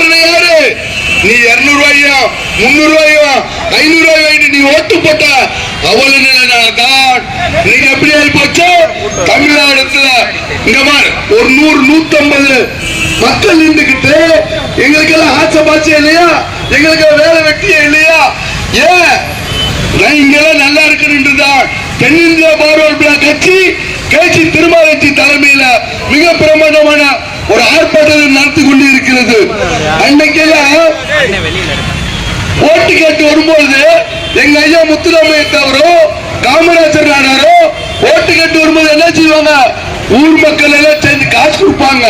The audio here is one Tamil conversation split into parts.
காரணம் யாரு? நீ இருநூறு ரூபாயோ முன்னூறு ரூபாயோ ஐநூறு ரூபாய் வாங்கிட்டு நீ ஓட்டு போட்ட அவ்வளவு நிலைதான் நீங்க எப்படி ஆகி போச்சு? தமிழ்நாடுல. இங்க மாதிரி ஒரு நூறு நூத்தம்பது மக்கள் நின்றுகிட்டு எங்களுக்கு எல்லாம் ஆச்ச பாச்சே இல்லையா? எங்களுக்கு வேலை வெட்டியே இல்லையா? ஏன்? நான் இங்கெல்லாம் நல்லா இருக்கணுன்றதான் தென்னிந்திய பார்வல் பிளாக் கட்சி கட்சி திருமாவளி தலைமையில மிக பிரமாண்டமான ஒரு ஆர்ப்பாட்டத்தை நடத்தி கொண்டு இருக்கிறது அன்னைக்கெல்லாம் ஓட்டு கேட்டு வரும்பொழுது எங்க ஐயா முத்துராமைய தவறோ காமராஜர் நாடாரோ ஓட்டு கேட்டு வரும்போது என்ன செய்வாங்க? ஊர் மக்கள் எல்லாம் சேர்ந்து காசு கொடுப்பாங்க.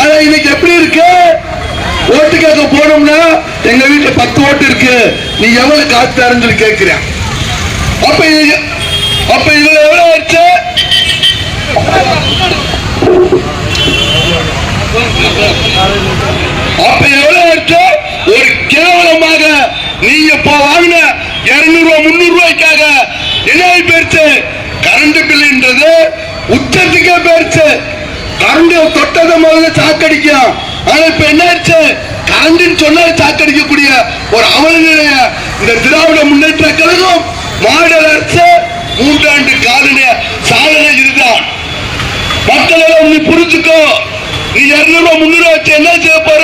ஆனா இன்னைக்கு எப்படி இருக்கு? ஓட்டு கேட்க போனோம்னா எங்க வீட்டுல பத்து ஓட்டு இருக்கு. நீ எவ்வளவு காசு தரேன்னு சொல்லி கேட்கிறேன். அப்ப அப்ப இதுல எவ்வளவு ஆச்சு அப்ப எவ்வளவு ஆச்சு ஒரு கேவலமாக நீங்க இப்போ வாங்கின இருநூறு ரூபாய் முன்னூறு ரூபாய்க்காக என்ன போயிருச்சு கரண்ட் பில்லுன்றது உச்சத்துக்கே போயிருச்சு. கரண்ட் தொட்டத முதல்ல சாக்கடிக்கும் ஆனா இப்ப என்ன ஆயிடுச்சு? கரண்ட் சொன்னால் சாக்கடிக்கக்கூடிய ஒரு அவலநிலைய இந்த திராவிட முன்னேற்ற கழகம் மாடல் அரசு மூன்றாண்டு காலன சாதனை இதுதான். மக்கள் எல்லாம் புரிஞ்சுக்கோ. நீ இருநூறு ரூபாய் வச்சு என்ன செய்ய போற?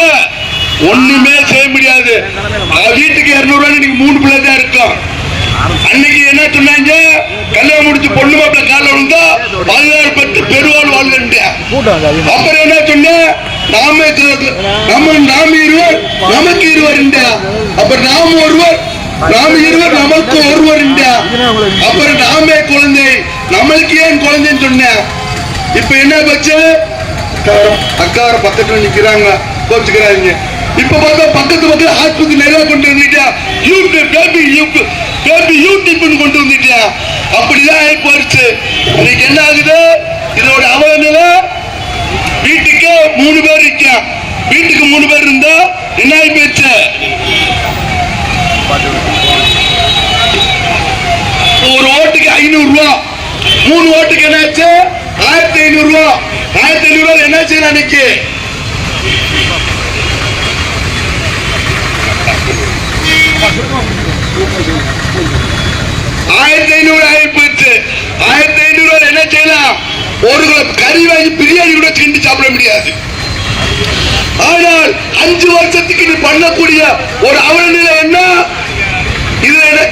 ஒண்ணுமே செய்ய முடியாது. வீட்டுக்கு இருநூறு ரூபாய் நீங்க மூணு பிள்ளை தான் இருக்கும். அன்னைக்கு என்ன சொன்னாங்க? கல்யாணம் முடிச்சு பொண்ணு மாப்பிள்ள கால விழுந்தா பதினாறு பத்து பெருவாள் வாழ்கின்ற அப்புறம் என்ன சொன்ன? நாம நம்ம நாம இருவர் நமக்கு இருவர் அப்புறம் நாம ஒருவர் நாம இருவர் நமக்கு ஒருவர் அப்புறம் நாமே குழந்தை நம்மளுக்கு ஏன் குழந்தைன்னு சொன்னேன் இப்ப என்ன அக்காரம் அக்கார பக்கத்துல நிக்கிறாங்க. கோச்சுக்கிறாங்க இப்ப பார்த்தா பக்கத்து பக்கத்துல ஆஸ்பத்திரி நிறைய கொண்டு வந்துட்டியா யூடியூப் பேபி யூடியூப் பேபி யூடியூப்னு கொண்டு வந்துட்டியா அப்படிதான் ஆகி போயிடுச்சு இன்னைக்கு என்ன ஆகுது? இதோட அவல நிலை வீட்டுக்கு மூணு பேர் இருக்கா? வீட்டுக்கு மூணு பேர் இருந்தா என்ன ஆகி போயிடுச்சு ஒரு ஓட்டுக்கு ஐநூறு ரூபா. மூணு ஓட்டுக்கு என்னாச்சு? ஆயிரத்தி ஐநூறு ரூபா. ஆயிரத்தி ஐநூறு ரூபாய் என்ன செய்யலாம் அன்னைக்கு ஆயிரத்தி ஐநூறு ஆகி போயிடுச்சு ஆயிரத்தி ஐநூறு ரூபாய் என்ன செய்யலாம்? ஒரு கிலோ கறி வாங்கி பிரியாணி கூட கிண்டி சாப்பிட முடியாது. ஆனால் அஞ்சு வருஷத்துக்கு நீ பண்ணக்கூடிய ஒரு அவல நிலை என்ன? இது என்ன?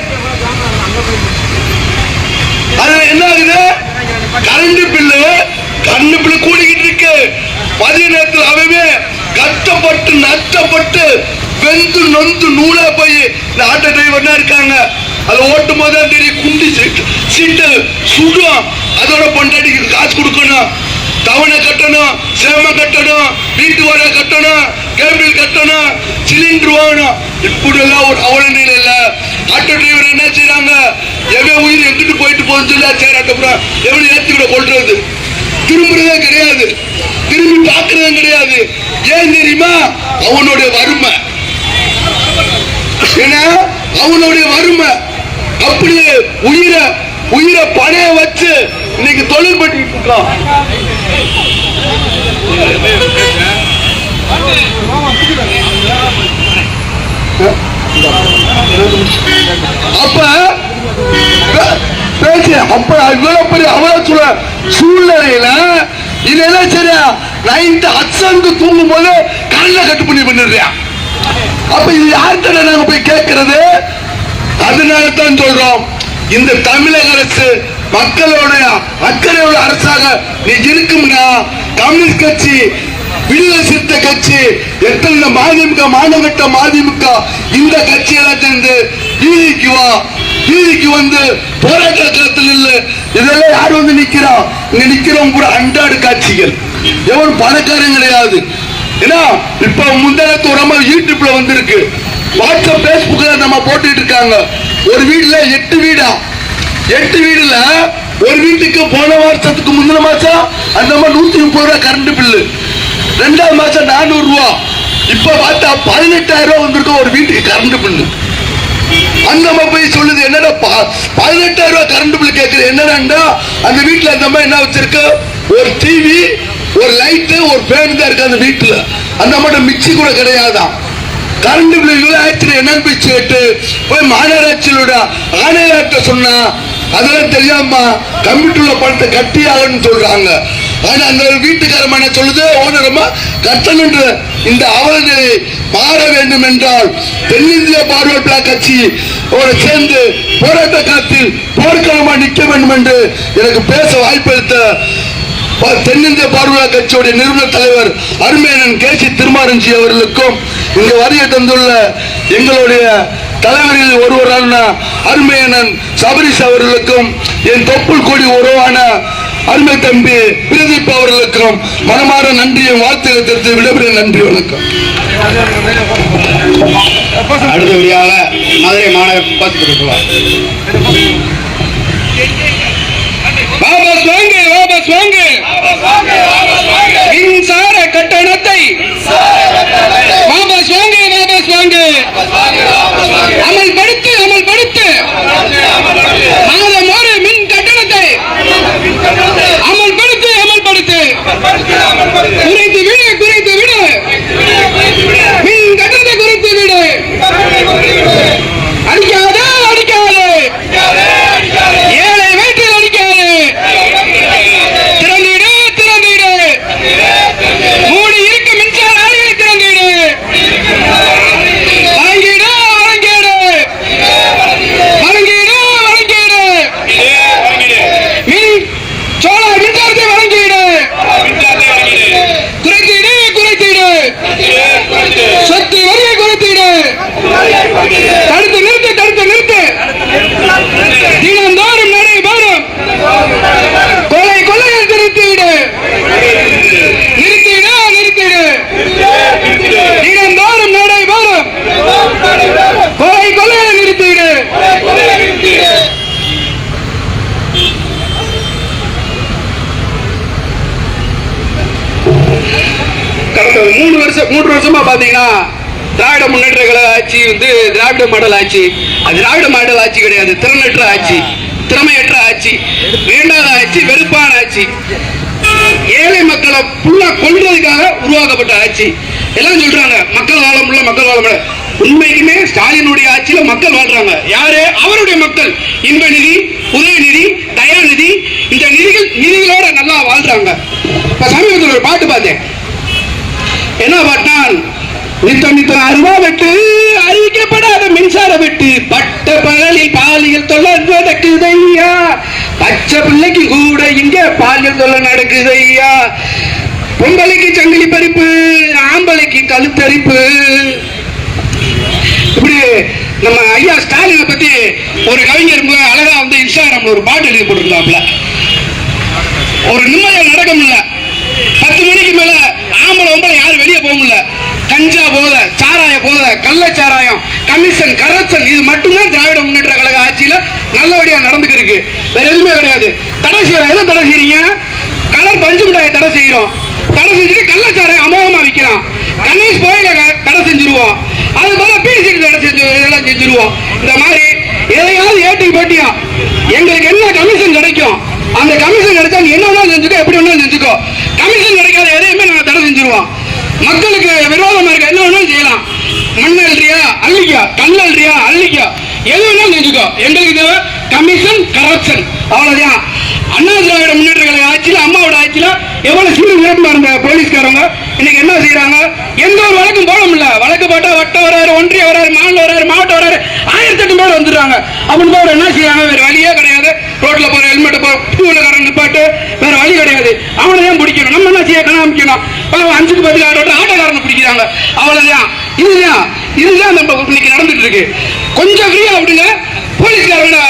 அதுல என்ன ஆகுது? Current bill. கண்ணு பில்லு கூடிக்கிட்டு இருக்கு. மதிய நேரத்தில் அவவே கஷ்டப்பட்டு நஷ்டப்பட்டு வெந்து நொந்து நூலா போய் இந்த ஆட்டோ டிரைவர்னா இருக்காங்க. அதை ஓட்டும் போது தான் தெரியும் குண்டி சீட்டு சீட்டு சுடும் அதோட பொண்டாட்டிக்கு காசு கொடுக்கணும். தவணை கட்டணும் சேம கட்டணும் வீட்டு வாடகை கட்டணும் கேபிள் கட்டணும் சிலிண்டர் வாங்கணும். இப்படி எல்லாம் ஒரு அவல நிலையில ஆட்டோ டிரைவர் என்ன செய்யறாங்க எவன் உயிர் எங்கிட்டு போயிட்டு போகுதுன்னு சொல்லி சரி ஆட்டோப்புறம் எவனை ஏத்தி விட கொள்றது? திரும்புறதே கிடையாது. திரும்பி பார்க்கறதும் கிடையாது. ஏன் தெரியுமா? அவனுடைய வறுமை. ஏன்னா அவனுடைய வறுமை. அப்படியே உயிரை உயிரை பணைய வச்சு இன்னைக்கு தொழில் பண்ணிட்டு இருக்கான். அப்ப இவ்வளவு பெரிய அவ்வளவு சொல்ல சூழ்நிலையில இதெல்லாம் சரியா நைட்டு அச்சந்து தூங்கும் போது கல்ல கட்டு பண்ணி பண்ணிடுறியா அப்ப இது யார்கிட்ட நாங்க போய் கேட்கறது? அதனால தான் சொல்றோம். இந்த தமிழக அரசு மக்களோட அக்கறையோட அரசாக நீ இருக்கும்னா கம்யூனிஸ்ட் கட்சி விடுதலை சிறுத்தை கட்சி எத்தனை மதிமுக மாநகட்ட மதிமுக இந்த கட்சியெல்லாம் சேர்ந்து வீதிக்கு வா வீதிக்கு வந்து போராட்ட களத்தில் இல்லை இதெல்லாம் யார் வந்து நிக்கிறா? இங்க நிக்கிறவங்க கூட அன்றாடு காட்சிகள். எவரும் பணக்காரன் கிடையாது. ஏன்னா இப்ப முந்தனத்து ஒரு யூடியூப்ல வந்திருக்கு. வாட்ஸ்அப் பேஸ்புக்ல நம்ம போட்டுட்டு இருக்காங்க. ஒரு வீட்டுல எட்டு வீடா? எட்டு வீடுல ஒரு வீட்டுக்கு போன வருஷத்துக்கு முந்தின மாசம் அந்த மாதிரி நூத்தி முப்பது ரூபாய் கரண்ட் பில்லு ரெண்டாவது மாசம் நானூறு ரூபா. இப்ப பார்த்தா பதினெட்டாயிரம் ரூபா வந்திருக்கும் ஒரு வீட்டுக்கு கரண்ட் பில்லு அந்த அம்மா போய் சொல்லுது என்னடா பதினெட்டாயிரம் ரூபாய் கரண்ட் பில் கேட்குது என்னடா அந்த வீட்டில் அந்த அம்மா என்ன வச்சிருக்கு? ஒரு டிவி ஒரு லைட்டு ஒரு ஃபேன் தான் இருக்கு அந்த வீட்டில் அந்த அம்மாட்ட மிக்சி கூட கிடையாதான் கரண்ட் பில் இவ்வளோ ஆயிடுச்சு என்னன்னு போய் கேட்டு போய் மாநகராட்சியோட ஆணையர்கிட்ட சொன்னா அதெல்லாம் தெரியாம கம்ப்யூட்டர்ல பணத்தை கட்டி ஆகணும்னு சொல்றாங்க. ஆனா அந்த வீட்டுக்காரமா என்ன சொல்லுது? ஓனரமா கட்டணும் இந்த அவலநிலை மாற வேண்டும் என்றால் தென்னிந்திய பார்வர்ட் பிளாக் கட்சி அவரை சேர்ந்து போராட்ட காலத்தில் போர்க்களமா நிற்க வேண்டும் என்று எனக்கு பேச வாய்ப்பளித்த ப- தென்னிந்திய பார்வையா கட்சியுடைய நிறுவன தலைவர் அருமையனன் கே சி திருமாரஞ்சி அவர்களுக்கும் இங்கு வருகை தந்துள்ள எங்களுடைய தலைவரில் ஒருவரான அருமையனன் சபரிஸ் அவர்களுக்கும் என் தொப்புள் கொடி உறவான அருமை தம்பி பிரதீப் அவர்களுக்கும் மனமாற நன்றியும் வாழ்த்துக்களை தெரிவித்து விடைபெற நன்றி வணக்கம். அடுத்தபடியாக மதுரை மாநகர பஸ் கொடுக்கலாம் வாபஸ் வாங்கு வாபஸ் வாங்கு. மின்சார கட்டணத்தை Anh! வந்து திராவிட மாடல் ஆட்சி. அது திராவிட மாடல் ஆட்சி கிடையாது. திறனற்ற ஆட்சி. திறமையற்ற ஆட்சி. வேண்டாத ஆட்சி வெறுப்பான ஆட்சி. ஏழை மக்களை புல்லா கொள்றதுக்காக உருவாக்கப்பட்ட ஆட்சி. எல்லாம் சொல்றாங்க. மக்கள் வாழ முடியல மக்கள் வாழ முடியல உண்மைக்குமே ஸ்டாலினுடைய ஆட்சியில மக்கள் வாழ்றாங்க. யாரு? அவருடைய மக்கள். இன்ப நிதி உதயநிதி தயாநிதி. இந்த நிதிகள் நிதிகளோட நல்லா வாழ்றாங்க. இப்ப சமீபத்தில் ஒரு பாட்டு பார்த்தேன். என்ன பாட்டான் நித்தம் நித்தம் அருவா வெட்டு அறிவிக்கப்படாத மின்சார வெட்டு. பட்ட பகலில் பாலியல் தொல்லை நடக்குது ஐயா பச்சை பிள்ளைக்கு கூட இங்க பாலியல் தொல்லை நடக்குது ஐயா பொங்கலைக்கு சங்கிலி பறிப்பு ஆம்பளைக்கு கழுத்தரிப்பு. இப்படி நம்ம ஐயா ஸ்டாலினை பத்தி ஒரு கவிஞர் அழகா வந்து இன்ஸ்டாகிராம்ல ஒரு பாட்டு எழுதி போட்டிருந்தாப்ல ஒரு நிம்மதியா நடக்க முடியல. பத்து மணிக்கு மேல ஆம்பளை ஒம்பளை யாரும் வெளியே போக முடியல. கஞ்சா போத சாராய போத கள்ளச்சாராயம் கமிஷன் கரப்ஷன் இது மட்டும்தான் திராவிட முன்னேற்ற கழக ஆட்சியில நல்லபடியா நடந்துக்கிருக்கு. வேற எதுவுமே கிடையாது. தடை செய்யறோம் எதை தடை செய்யறீங்க கலர் பஞ்சு மிட்டாயை தடை செய்யறோம் தடை செஞ்சுட்டு கள்ளச்சாராயம் அமோகமா விற்கிறான். கணேஷ் கோயில தடை செஞ்சிருவோம் அது போல பிசி தடை செஞ்சு இதெல்லாம் செஞ்சிருவோம் இந்த மாதிரி எதையாவது ஏட்டி போட்டியா? எங்களுக்கு என்ன கமிஷன் கிடைக்கும்? அந்த கமிஷன் கிடைச்சா நீ என்ன வேணாலும் செஞ்சுக்கோ எப்படி வேணாலும் செஞ்சுக்கோ. கமிஷன் கிடைக்காத எதையுமே நாங்கள் தடை செஞ்சிருவோம். மக்களுக்கு விரோதமா இருக்க? என்ன வேணாலும் செய்யலாம். மண் அல்றியா அள்ளிக்கா. கல் அல்றியா அள்ளிக்கா. எது வேணாலும் செஞ்சுக்கோ. எங்களுக்கு தேவை கமிஷன் கரப்ஷன் அவ்வளவுதான். அண்ணா திராவிட முன்னேற்ற கழக ஆட்சியில அம்மாவோட ஆட்சியில் எவ்வளவு சீரும் நிரப்பமா இருந்த போலீஸ்காரங்க இன்னைக்கு என்ன செய்யறாங்க எந்த ஒரு வழக்கும் போட முடியல. வழக்கு போட்டா வட்ட வராரு ஒன்றிய வராரு மாநில வராரு மாவட்டம் வராரு ஆயிரத்தி எட்டு பேர் வந்துடுறாங்க. அப்படின்னு போட என்ன செய்யறாங்க வேற வழியே கிடையாது. ரோட்ல போற ஹெல்மெட் டூலகாரன் நிப்பாட்டு வேற வழி கிடையாது. அவனை ஏன் பிடிக்கணும். நம்ம என்ன செய்ய காமிக்கணும். அஞ்சுக்கு பத்து ஆட்டோ ஆட்டோக்காரனை பிடிக்கிறாங்க. அவ்வளவுதான். இதுதான். இதுதான் நம்ம இன்னைக்கு நடந்துட்டு இருக்கு. கொஞ்சம் ஃப்ரீயா விடுங்க. போலீஸ்காரங்க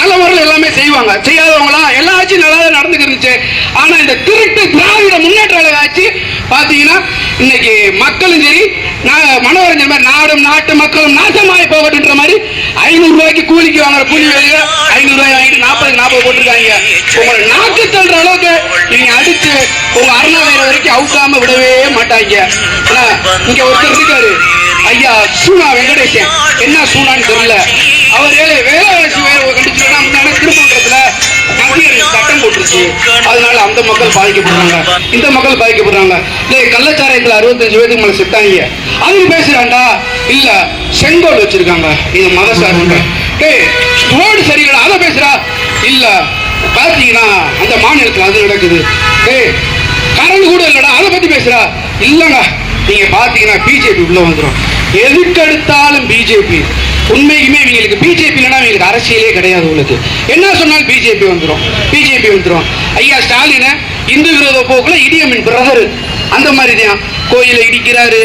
நல்ல முறையில் எல்லாமே செய்வாங்க. செய்யாதவங்களா? எல்லா ஆட்சியும் நல்லா தான் நடந்துக்கு இருந்துச்சு. ஆனா இந்த திருட்டு திராவிட முன்னேற்ற கழக ஆட்சி பாத்தீங்கன்னா இன்னைக்கு மக்களும் சரி நான் மனோரஞ்சன் மாதிரி நாடும் நாட்டு மக்களும் நாசமாய் போகட்டுன்ற மாதிரி ஐநூறு ரூபாய்க்கு கூலிக்கு வாங்குற கூலி வேலையில ஐநூறு ரூபாய் வாங்கிட்டு நாற்பது நாற்பது போட்டிருக்காங்க. உங்களை நாக்கு தள்ளுற அளவுக்கு நீங்க அடிச்சு உங்க அருணாவேல வரைக்கும் அவுக்காம விடவே மாட்டாங்க. இங்க ஒருத்தர் இருக்காரு. ஐயா சூனா வெங்கடேசன். என்ன சூனான்னு தெரியல. அவர் வேலைவாசி வேலை கண்டிச்சுனா முன்னாடி திருமணத்துல சட்டம் போட்டுருச்சு. அதனால அந்த மக்கள் பாதிக்கப்படுறாங்க. இந்த மக்கள் பாதிக்கப்படுறாங்க. இல்லை கள்ளச்சாராயத்தில் அறுபத்தஞ்சு பேருக்கு மேல செத்தாங்க அதுக்கு பேசுறாண்டா இல்ல செங்கோல் வச்சிருக்காங்க. இது மத சார்புன்ற டேய் ரோடு சரியில்லை. அதை பேசுறா இல்ல பாத்தீங்கன்னா அந்த மாநிலத்தில் அது நடக்குது. டேய் கரண்ட் கூட இல்லடா. அதை பத்தி பேசுறா இல்லங்க. நீங்க பாத்தீங்கன்னா பிஜேபி உள்ள வந்துடும் எதுக்கெடுத்தாலும் பிஜேபி. உண்மைக்குமே இவங்களுக்கு பிஜேபி இல்லைன்னா இவங்களுக்கு அரசியலே கிடையாது உங்களுக்கு. என்ன சொன்னாலும் பிஜேபி வந்துடும் பிஜேபி வந்துடும் ஐயா ஸ்டாலின இந்து விரோத போக்குல இடியமின் பிரதர். அந்த மாதிரி தான் கோயிலை இடிக்கிறாரு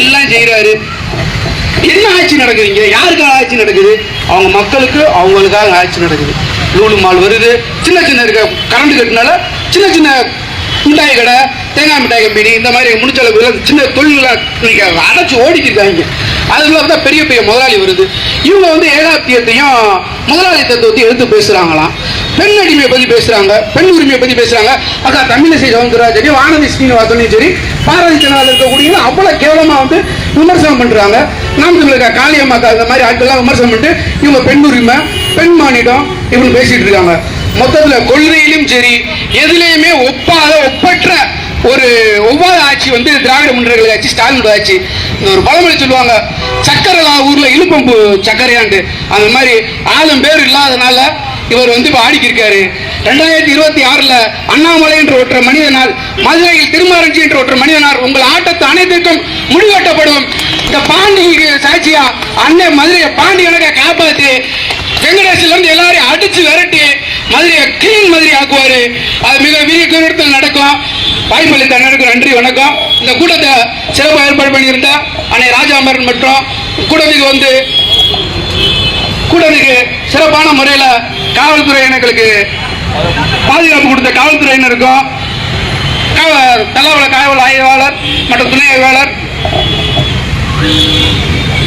எல்லாம் செய்கிறாரு என்ன ஆட்சி நடக்குதுங்க யாருக்காக ஆட்சி நடக்குது? அவங்க மக்களுக்கு அவங்களுக்காக ஆட்சி நடக்குது. லூலு மால் வருது. சின்ன சின்ன இருக்க கரண்ட் கட்டினால சின்ன சின்ன மிட்டாய் கடை தேங்காய் மிட்டாய் கம்பெனி இந்த மாதிரி முடிச்சளவு சின்ன தொழில்களை அடைச்சி அடைச்சு ஓடிக்கிருக்காங்க அதுல தான் பெரிய பெரிய முதலாளி வருது. இவங்க வந்து ஏகாப்தியத்தையும் முதலாளி தத்துவத்தையும் எடுத்து பேசுகிறாங்களாம் பெண் அடிமையை பற்றி பேசுகிறாங்க பெண் உரிமையை பற்றி பேசுகிறாங்க அக்கா தமிழிசை சவுந்தரராஜனையும் வானதி ஸ்ரீனிவாசனையும் சரி பாரதி ஜனதாவில் இருக்கக்கூடிய அவ்வளோ கேவலமாக வந்து விமர்சனம் பண்ணுறாங்க நாம் தமிழக காளியம்மாக்கா இந்த மாதிரி ஆட்கள்லாம் விமர்சனம் பண்ணிட்டு இவங்க பெண் உரிமை பெண் மானிடம் இப்படி பேசிகிட்டு இருக்காங்க. மொத்தத்தில் கொள்கையிலும் சரி எதுலேயுமே ஒப்பாத ஒப்பற்ற ஒரு ஒவ்வாத ஆட்சி வந்து திராவிட முன்னேற்ற ஆட்சி ஸ்டாலின் ஆட்சி. ஒரு பழமொழி சொல்லுவாங்க சக்கரை ஊர்ல இழுப்பம்பு சக்கரையாண்டு. அந்த மாதிரி ஆளும் பேர் இல்லாதனால இவர் வந்து இப்ப ஆடிக்கி இருக்காரு ரெண்டாயிரத்தி இருபத்தி ஆறுல அண்ணாமலை என்ற ஒற்ற மனிதனால் மதுரையில் திருமாரஞ்சி என்ற ஒற்ற மனிதனால் உங்கள் ஆட்டத்தை அனைத்திற்கும் முடிவெட்டப்படும். இந்த பாண்டி சாட்சியா அண்ணன் மதுரையை பாண்டி கணக்க காப்பாத்தி வெங்கடேசிலிருந்து எல்லாரையும் அடிச்சு விரட்டி மதுரையை கிளீன் மதுரை ஆக்குவாரு. அது மிக விரிய கூட்டத்தில் நடக்கும். வாய்ப்பளித்த அண்ணனுக்கு நன்றி வணக்கம். இந்த கூட்டத்தை சிறப்பாக ஏற்பாடு பண்ணியிருந்த அன்னை ராஜாமரன் மற்றும் கூட்டத்துக்கு வந்து கூட்டத்துக்கு சிறப்பான முறையில் காவல்துறையினர்களுக்கு பாதுகாப்பு கொடுத்த காவல்துறையினருக்கும் காவ- காவல் ஆய்வாளர் மற்றும் துணை ஆய்வாளர்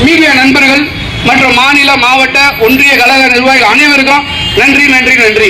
மீடியா நண்பர்கள் மற்றும் மாநில மாவட்ட ஒன்றிய கழக நிர்வாகிகள் அனைவருக்கும் நன்றி நன்றி நன்றி.